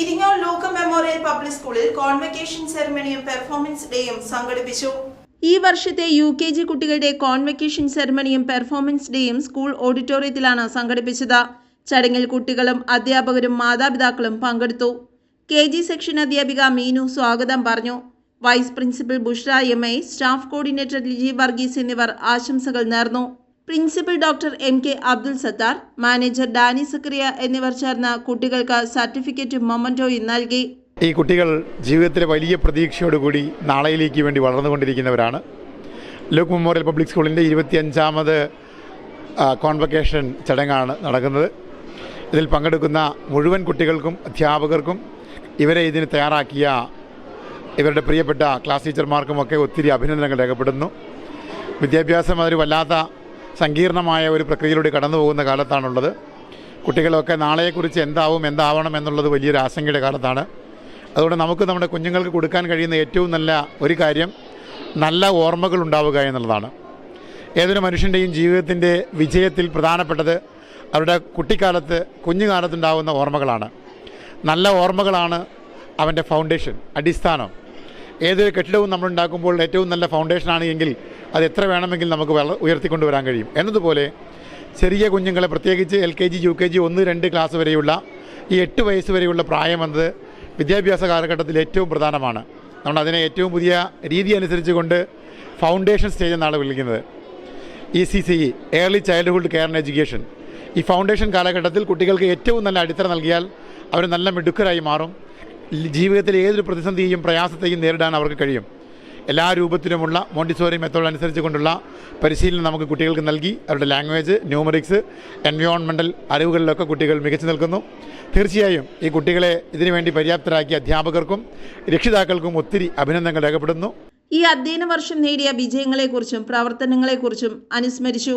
Iringole Luka memorial public സ്കൂളിൽ convocation സെറമണിയും performance ഡേയും സംഘടിപ്പിച്ചു. ഈ വർഷത്തെ യു കെ ജി കുട്ടികളുടെ കോൺവെക്കേഷൻ സെറമണിയും പെർഫോമൻസ് ഡേയും സ്കൂൾ ഓഡിറ്റോറിയത്തിലാണ് സംഘടിപ്പിച്ചത്. ചടങ്ങിൽ കുട്ടികളും അധ്യാപകരും മാതാപിതാക്കളും പങ്കെടുത്തു. കെ ജി സെക്ഷൻ അധ്യാപിക മീനു സ്വാഗതം പറഞ്ഞു. Vice principal Bushra M I staff coordinator Liji Varghese എന്നിവർ ആശംസകൾ നേർന്നു. Principal doctor M K Abdul Sattar manager Danny Zakariya എന്നിവർ ചേർന്ന് കുട്ടികൾക്ക് സർട്ടിഫിക്കറ്റും മൊമന്റോയും നൽകി. ഈ കുട്ടികൾ ജീവിതത്തിലെ വലിയ പ്രതീക്ഷയോടുകൂടി നാളെയിലേക്ക് വേണ്ടി വളർന്നുകൊണ്ടിരിക്കുന്നവരാണ്. ലൂക്ക് മെമ്മോറിയൽ പബ്ലിക് സ്കൂളിന്റെ ഇരുപത്തിയഞ്ചാമത് കോൺവക്കേഷൻ ചടങ്ങാണ് നടക്കുന്നത്. ഇതിൽ പങ്കെടുക്കുന്ന മുഴുവൻ കുട്ടികൾക്കും അധ്യാപകർക്കും ഇവരെ ഇതിന് തയ്യാറാക്കിയ ഇവരുടെ പ്രിയപ്പെട്ട ക്ലാസ് ടീച്ചർമാർക്കുമൊക്കെ ഒത്തിരി അഭിനന്ദനങ്ങൾ രേഖപ്പെടുന്നു. വിദ്യാഭ്യാസം അതൊരു വല്ലാത്ത സങ്കീർണമായ ഒരു പ്രക്രിയയിലൂടെ കടന്നു പോകുന്ന കാലത്താണുള്ളത്. കുട്ടികളൊക്കെ നാളെക്കുറിച്ച് എന്താവും എന്താവണം എന്നുള്ളത് വലിയൊരു ആശങ്കയുടെ കാലത്താണ്. അതുകൊണ്ട് നമുക്ക് നമ്മുടെ കുഞ്ഞുങ്ങൾക്ക് കൊടുക്കാൻ കഴിയുന്ന ഏറ്റവും നല്ല ഒരു കാര്യം നല്ല ഓർമ്മകൾ ഉണ്ടാവുക എന്നുള്ളതാണ്. ഏതൊരു മനുഷ്യന്റെയും ജീവിതത്തിന്റെ വിജയത്തിൽ പ്രധാനപ്പെട്ടത് അവരുടെ കുട്ടിക്കാലത്ത് കുഞ്ഞുകാലത്തുണ്ടാകുന്ന ഓർമ്മകളാണ്. നല്ല ഓർമ്മകളാണ് അവന്റെ ഫൗണ്ടേഷൻ അടിസ്ഥാനം. ഏതൊരു കെട്ടിടവും നമ്മളുണ്ടാക്കുമ്പോൾ ഏറ്റവും നല്ല ഫൗണ്ടേഷനാണ് എങ്കിൽ അത് എത്ര വേണമെങ്കിൽ നമുക്ക് വള ഉയർത്തിക്കൊണ്ടുവരാൻ കഴിയും. എന്നതുപോലെ ചെറിയ കുഞ്ഞുങ്ങളെ പ്രത്യേകിച്ച് L K G U K G ഒന്ന് രണ്ട് ക്ലാസ് വരെയുള്ള ഈ എട്ട് വയസ്സ് വരെയുള്ള പ്രായം എന്നത് വിദ്യാഭ്യാസ കാലഘട്ടത്തിൽ ഏറ്റവും പ്രധാനമാണ്. നമ്മൾ അതിനെ ഏറ്റവും പുതിയ രീതി അനുസരിച്ച് കൊണ്ട് ഫൗണ്ടേഷൻ സ്റ്റേജ് എന്നാണ് വിളിക്കുന്നത്. E C C E early childhood care and education ഈ ഫൗണ്ടേഷൻ കാലഘട്ടത്തിൽ കുട്ടികൾക്ക് ഏറ്റവും നല്ല അടിത്തറ നൽകിയാൽ അവർ നല്ല മിടുക്കരായി മാറും. ജീവിതത്തിൽ ഏതൊരു പ്രതിസന്ധിയെയും പ്രയാസത്തെയും നേരിടാൻ അവർക്ക് കഴിയും. എല്ലാ രൂപത്തിലുമുള്ള മോണ്ടിസോറി മെത്തേഡ് അനുസരിച്ച് കൊണ്ടുള്ള പരിശീലനം നമുക്ക് കുട്ടികൾക്ക് നൽകി. അവരുടെ ലാംഗ്വേജ് ന്യൂമറിക്സ് എൻവയോൺമെന്റൽ അറിവുകളിലൊക്കെ കുട്ടികൾ മികച്ചു നിൽക്കുന്നു. തീർച്ചയായും ഈ കുട്ടികളെ ഇതിനുവേണ്ടി പര്യാപ്തരാക്കിയ അധ്യാപകർക്കും രക്ഷിതാക്കൾക്കും ഒത്തിരി അഭിനന്ദനങ്ങൾ രേഖപ്പെടുന്നു ഈ അധ്യയന വർഷം നേടിയ വിജയങ്ങളെക്കുറിച്ചും പ്രവർത്തനങ്ങളെക്കുറിച്ചും അനുസ്മരിച്ചു.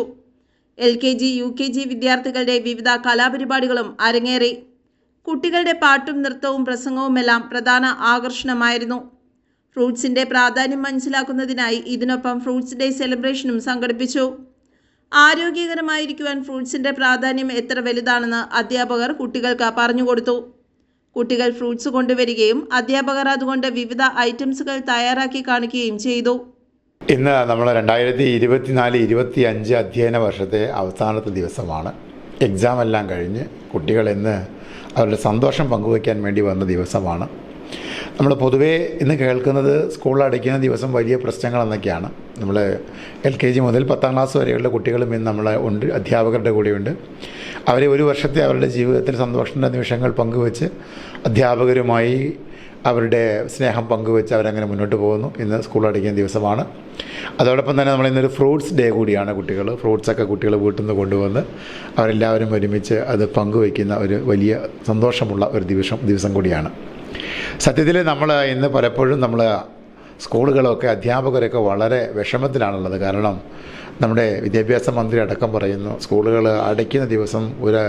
L K G U K G വിദ്യാർത്ഥികളുടെ വിവിധ കലാപരിപാടികളും അരങ്ങേറി. കുട്ടികളുടെ പാട്ടും നൃത്തവും പ്രസംഗവുമെല്ലാം പ്രധാന ആകർഷണമായിരുന്നു. ഫ്രൂട്ട്സിന്റെ പ്രാധാന്യം മനസ്സിലാക്കുന്നതിനായി ഇതിനൊപ്പം ഫ്രൂട്ട്സ് ഡേ സെലിബ്രേഷനും സംഘടിപ്പിച്ചു. ആരോഗ്യകരമായിരിക്കുവാൻ ഫ്രൂട്ട്സിന്റെ പ്രാധാന്യം എത്ര വലുതാണെന്ന് അധ്യാപകർ കുട്ടികൾക്ക് പറഞ്ഞുകൊടുത്തു. കുട്ടികൾ ഫ്രൂട്ട്സ് കൊണ്ടുവരികയും അധ്യാപകർ അതുകൊണ്ട് വിവിധ ഐറ്റംസുകൾ തയ്യാറാക്കി കാണിക്കുകയും ചെയ്തു. ഇന്ന് നമ്മൾ രണ്ടായിരത്തി ഇരുപത്തിനാല് ഇരുപത്തി അഞ്ച് അധ്യയന വർഷത്തെ അവസാനത്തെ ദിവസമാണ്. എക്സാം എല്ലാം കഴിഞ്ഞ് കുട്ടികൾ ഇന്ന് അവരുടെ സന്തോഷം പങ്കുവയ്ക്കാൻ വേണ്ടി വന്ന ദിവസമാണ്. നമ്മൾ പൊതുവേ ഇന്ന് കേൾക്കുന്നത് സ്കൂൾ അടയ്ക്കുന്ന ദിവസം വലിയ പ്രശ്നങ്ങൾ എന്നൊക്കെയാണ് നമ്മൾ എൽ കെ ജി മുതൽ പത്താം ക്ലാസ് വരെയുള്ള കുട്ടികളും ഇന്ന് നമ്മളെ ഉണ്ട് അധ്യാപകരുടെ കൂടെയുണ്ട്. അവരെ ഒരു വർഷത്തെ അവരുടെ ജീവിതത്തിൽ സന്തോഷത്തിന്റെ നിമിഷങ്ങൾ പങ്കുവെച്ച് അധ്യാപകരുമായി അവരുടെ സ്നേഹം പങ്കുവെച്ച് അവരങ്ങനെ മുന്നോട്ട് പോകുന്നു. ഇന്ന് സ്കൂൾ അടയ്ക്കുന്ന ദിവസമാണ്. അതോടൊപ്പം തന്നെ നമ്മൾ ഇന്നൊരു ഫ്രൂട്ട്സ് ഡേ കൂടിയാണ് കുട്ടികൾ ഫ്രൂട്ട്സൊക്കെ കുട്ടികൾ വീട്ടിൽ നിന്ന് കൊണ്ടുവന്ന് അവരെല്ലാവരും ഒരുമിച്ച് അത് പങ്കുവയ്ക്കുന്ന ഒരു വലിയ സന്തോഷമുള്ള ഒരു ദിവസം ദിവസം കൂടിയാണ്. സത്യത്തിൽ നമ്മൾ ഇന്ന് പലപ്പോഴും നമ്മൾ സ്കൂളുകളൊക്കെ അധ്യാപകരൊക്കെ വളരെ വിഷമത്തിലാണുള്ളത്. കാരണം നമ്മുടെ വിദ്യാഭ്യാസ മന്ത്രി അടക്കം പറയുന്നു സ്കൂളുകൾ അടയ്ക്കുന്ന ദിവസം ഒരു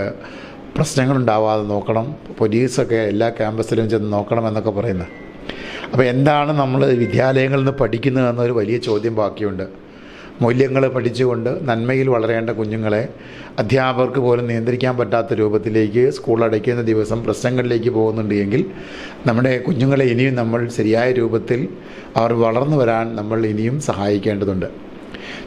പ്രശ്നങ്ങളുണ്ടാവാതെ നോക്കണം. പോലീസൊക്കെ എല്ലാ ക്യാമ്പസിലും ചെന്ന് നോക്കണം എന്നൊക്കെ പറയുന്നത് അപ്പോൾ എന്താണ് നമ്മൾ വിദ്യാലയങ്ങളിൽ നിന്ന് പഠിക്കുന്നത് എന്നൊരു വലിയ ചോദ്യം ബാക്കിയുണ്ട്. മൂല്യങ്ങൾ പഠിച്ചുകൊണ്ട് നന്മയിൽ വളരേണ്ട കുഞ്ഞുങ്ങളെ അധ്യാപകർക്ക് പോലും നിയന്ത്രിക്കാൻ പറ്റാത്ത രൂപത്തിലേക്ക് സ്കൂൾ അടയ്ക്കുന്ന ദിവസം പ്രശ്നങ്ങളിലേക്ക് പോകുന്നുണ്ട് എങ്കിൽ നമ്മുടെ കുഞ്ഞുങ്ങളെ ഇനിയും നമ്മൾ ശരിയായ രൂപത്തിൽ അവർ വളർന്നു വരാൻ നമ്മൾ ഇനിയും സഹായിക്കേണ്ടതുണ്ട്.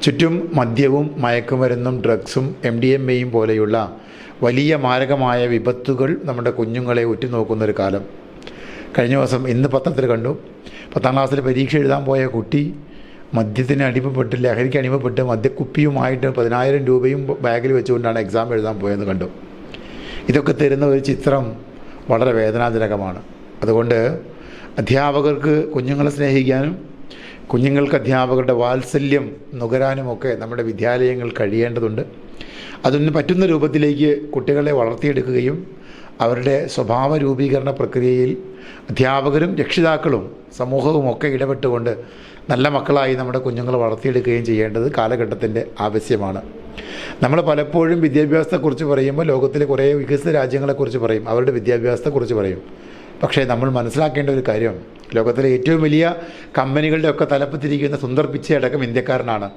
ചുറ്റും മദ്യവും മയക്കുമരുന്നും ഡ്രഗ്സും എം ഡി എം എയും പോലെയുള്ള വലിയ മാരകമായ വിപത്തുകൾ നമ്മുടെ കുഞ്ഞുങ്ങളെ ഉറ്റുനോക്കുന്നൊരു കാലം. കഴിഞ്ഞ ദിവസം ഇന്ന് പത്രത്തിൽ കണ്ടു. പത്താം ക്ലാസ്സിൽ പരീക്ഷ എഴുതാൻ പോയ കുട്ടി മദ്യത്തിന് അടിമപ്പെട്ട് ലഹരിക്ക് അടിമപ്പെട്ട് മദ്യക്കുപ്പിയുമായിട്ട് പതിനായിരം രൂപയും ബാഗിൽ വെച്ചുകൊണ്ടാണ് എക്സാം എഴുതാൻ പോയെന്ന് കണ്ടു. ഇതൊക്കെ തരുന്ന ഒരു ചിത്രം വളരെ വേദനാജനകമാണ്. അതുകൊണ്ട് അധ്യാപകർക്ക് കുഞ്ഞുങ്ങളെ സ്നേഹിക്കാനും കുഞ്ഞുങ്ങൾക്ക് അധ്യാപകരുടെ വാത്സല്യം നുകരാനുമൊക്കെ നമ്മുടെ വിദ്യാലയങ്ങൾ കഴിയേണ്ടതുണ്ട്. അതിന് പറ്റുന്ന രൂപത്തിലേക്ക് കുട്ടികളെ വളർത്തിയെടുക്കുകയും അവരുടെ സ്വഭാവ രൂപീകരണ പ്രക്രിയയിൽ അധ്യാപകരും രക്ഷിതാക്കളും സമൂഹവും ഒക്കെ ഇടപെട്ടുകൊണ്ട് നല്ല മക്കളായി നമ്മുടെ കുഞ്ഞുങ്ങളെ വളർത്തിയെടുക്കുകയും ചെയ്യേണ്ടത് കാലഘട്ടത്തിന്റെ ആവശ്യമാണ്. നമ്മൾ പലപ്പോഴും വിദ്യാഭ്യാസത്തെക്കുറിച്ച് പറയുമ്പോൾ ലോകത്തിലെ കുറേ വികസിത രാജ്യങ്ങളെക്കുറിച്ച് പറയും. അവരുടെ വിദ്യാഭ്യാസത്തെക്കുറിച്ച് പറയും. പക്ഷേ നമ്മൾ മനസ്സിലാക്കേണ്ട ഒരു കാര്യം ലോകത്തിലെ ഏറ്റവും വലിയ കമ്പനികളുടെ ഒക്കെ തലപ്പത്തിരിക്കുന്ന സുന്ദർ പിച്ചை അടക്കം ഇന്ത്യക്കാരനാണ്.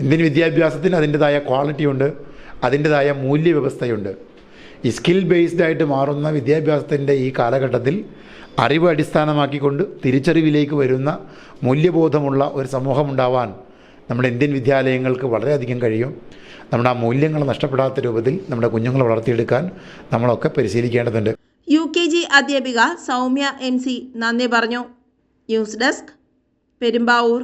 ഇന്ത്യൻ വിദ്യാഭ്യാസത്തിന് അതിന്റെതായ ക്വാളിറ്റിയുണ്ട് അതിന്റെതായ മൂല്യവ്യവസ്ഥയുണ്ട്. ഈ സ്കിൽ ബേസ്ഡ് ആയിട്ട് മാറുന്ന വിദ്യാഭ്യാസത്തിന്റെ ഈ കാലഘട്ടത്തിൽ അറിവ് അടിസ്ഥാനമാക്കിക്കൊണ്ട് തിരിച്ചറിവിലേക്ക് വരുന്ന മൂല്യബോധമുള്ള ഒരു സമൂഹമുണ്ടാവാൻ നമ്മുടെ ഇന്ത്യൻ വിദ്യാലയങ്ങൾക്ക് വളരെയധികം കഴിയും. നമ്മുടെ ആ മൂല്യങ്ങൾ നഷ്ടപ്പെടാത്ത രൂപത്തിൽ നമ്മുടെ കുഞ്ഞുങ്ങളെ വളർത്തിയെടുക്കാൻ നമ്മളൊക്കെ പരിശീലിക്കേണ്ടതുണ്ട്. യു കെ ജി അധ്യാപിക സൗമ്യ എം സി നന്ദി പറഞ്ഞു. News desk Perumbavoor.